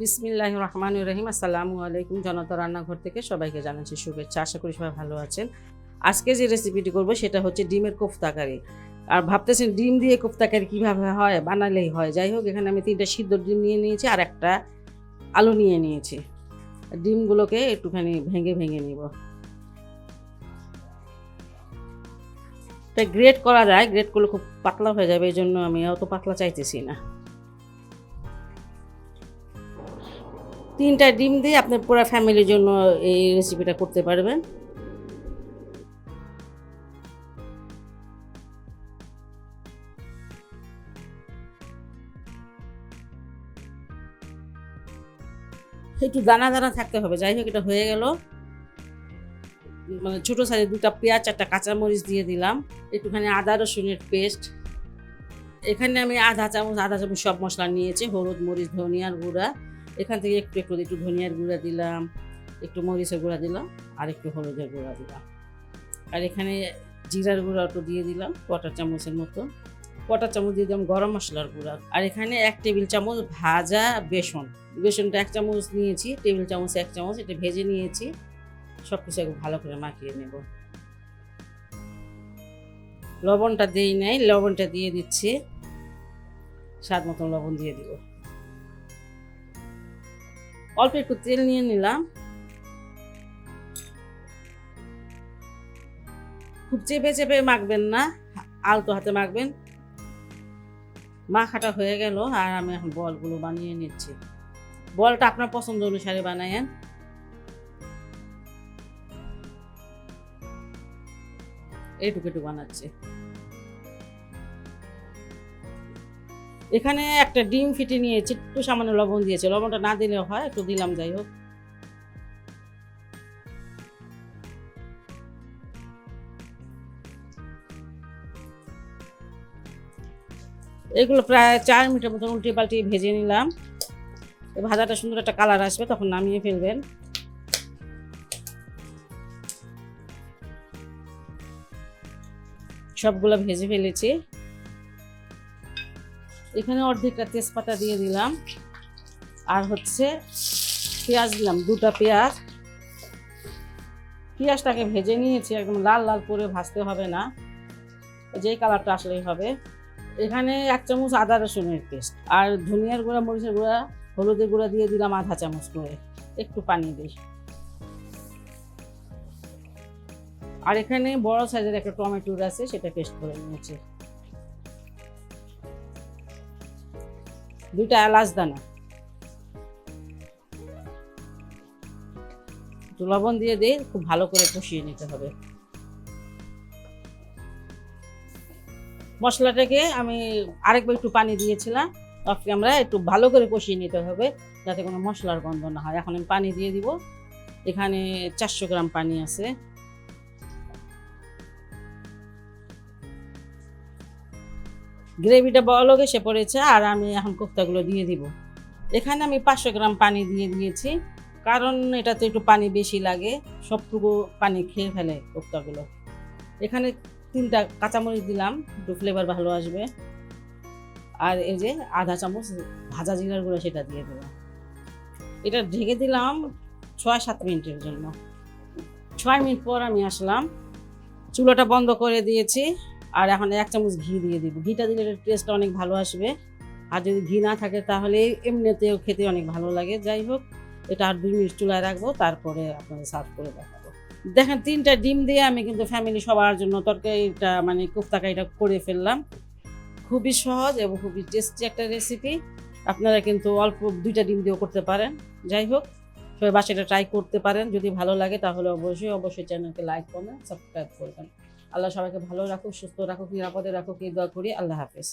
বিসমিল্লাহ রহমান রহিম আসসালামু আলাইকুম জনতা রান্নাঘর থেকে সবাইকে জানাচ্ছি শুভেচ্ছা। আশা করি সবাই ভালো আছেন। আজকে যে রেসিপিটি করব সেটা হচ্ছে ডিমের কোফতাকারি। আর ভাবতেছেন ডিম দিয়ে কোফতাকারি কীভাবে হয়, বানালেই হয়? যাই হোক, এখানে আমি তিনটা সিদ্ধ ডিম নিয়ে নিয়েছি আর একটা আলু নিয়ে নিয়েছি। ডিমগুলোকে একটুখানি ভেঙে ভেঙে নিব। তাই গ্রেট করা যায় গ্রেট করলে খুব পাতলা হয়ে যাবে এই জন্য আমি অত পাতলা চাইতেছি না। তিনটা ডিম দিয়ে আপনার পুরো ফ্যামিলির জন্য এই রেসিপিটা করতে পারবেন। একটু দানা দানা থাকতে হবে, যাই হোক এটা হয়ে গেল। মানে ছোটো সাইজে দুটা পেঁয়াজ চারটা কাঁচামরিচ দিয়ে দিলাম। একটুখানি আদা, রসুনের পেস্ট। এখানে আমি আধা চামচ আধা চামচ সব মশলা নিয়েছি, হলুদ, মরিচ, ধনিয়ার গুঁড়া। এখান থেকে একটু একটু একটু ধনিয়ার গুঁড়া দিলাম, একটু মরিচের গুঁড়া দিলাম, আর একটু হলুদের গুঁড়া দিলাম। আর এখানে জিরার গুঁড়া একটু দিয়ে দিলাম কটা চামচের মতো। কটা চামচ দিয়ে দিলাম গরম মশলার গুঁড়া। আর এখানে এক টেবিল চামচ ভাজা বেসন। বেসনটা এক চামচ নিয়েছি, টেবিল চামচ এক চামচ, এটা ভেজে নিয়েছি। সব কিছু একটু ভালো করে মাখিয়ে নেব। লবণটা দিই নাই, লবণটা দিয়ে দিচ্ছি। স্বাদ মতন লবণ দিয়ে দিব। অল্প একটু তেল নিয়ে নিলাম। খুব চেপে চেপে মাখবেন না, আলতো হাতে মাখবেন। মাখাটা হয়ে গেল আর আমি এখন বলগুলো বানিয়ে নিচ্ছি। বলটা আপনার পছন্দ অনুসারে বানায়েন। একটু বানাচ্ছি। এখানে একটা ডিম ফিটে নিয়েছি, একটু সামান্য লবণ দিয়েছে। লবণটা না দিলেও হয়, একটু দিলাম, যাই হোক। এগুলো প্রায় চার মিনিটের মতন উল্টে পাল্টে ভেজে নিলাম। ভাজাটা সুন্দর একটা কালার আসবে, তখন নামিয়ে ফেলবেন। সবগুলো ভেজে ফেলেছি। এখানে অর্ধেকটা তেজপাতা দিয়ে দিলাম। আর হচ্ছে পেঁয়াজ দিলাম, দুটা পেঁয়াজ। পেঁয়াজটাকে ভেজে নিয়েছি, একদম লাল লাল করে ভাজতে হবে না। যেই কালারটা আসলেই হবে। এখানে এক চামচ আদা রসুনের পেস্ট আর ধনিয়ার গুঁড়া, মরিচের গুঁড়া, হলুদের গুঁড়া দিয়ে দিলাম আধা চামচ করে। একটু পানি দিই। আর এখানে বড় সাইজের একটা টমেটোর আছে, সেটা পেস্ট করে নিয়েছি। দুইটা এলাচ দানা। একটু লবণ দিয়ে দিয়ে খুব ভালো করে কষিয়ে নিতে হবে। মশলাটাকে আমি আরেকবার একটু পানি দিয়েছিলাম অফ আমরা একটু ভালো করে কষিয়ে নিতে হবে যাতে কোনো মশলার গন্ধ না হয়। এখন আমি পানি দিয়ে দিব। এখানে চারশো গ্রাম পানি আছে। গ্রেভিটা বলক এসে পড়েছে, আর আমি এখন কোফতাগুলো দিয়ে দিব। এখানে আমি পাঁচশো গ্রাম পানি দিয়ে দিয়েছি, কারণ এটাতে একটু পানি বেশি লাগে, সবটুকু পানি খেয়ে ফেলে কোফতাগুলো। এখানে তিনটা কাঁচামরিচ দিলাম, একটু ফ্লেভার ভালো আসবে। আর এই যে আধা চামচ ভাজা জিরার গুঁড়ো সেটা দিয়ে দিলাম। এটা ঢেকে দিলাম ছয় সাত মিনিটের জন্য। ছয় মিনিট পর আমি আসলাম, চুলাটা বন্ধ করে দিয়েছি। আর এখন এক চামচ ঘি দিয়ে দিব। ঘিটা দিলে টেস্টটা অনেক ভালো আসবে। আর যদি ঘি না থাকে তাহলে এমনিতেও খেতে অনেক ভালো লাগে। যাই হোক, এটা আর দুই মিনিট চুলায় রাখব, তারপরে আপনাদের সার্ভ করে দেখাবো। দেখেন, তিনটা ডিম দিয়ে আমি কিন্তু ফ্যামিলি সবার জন্য তরকারিটা মানে কোফতাকারিটা করে ফেললাম। খুবই সহজ এবং খুবই টেস্টি একটা রেসিপি আপনারা কিন্তু অল্প দুইটা ডিম দিয়েও করতে পারেন। যাই হোক, সবাই বাসাটা ট্রাই করতে পারেন। যদি ভালো লাগে তাহলে অবশ্যই অবশ্যই চ্যানেলকে লাইক করবেন সাবস্ক্রাইব করবেন। আল্লাহ সবাইকে ভালো রাখুক সুস্থ রাখুক নিরাপদে রাখুক এই দোয়া করি। আল্লাহ হাফেজ।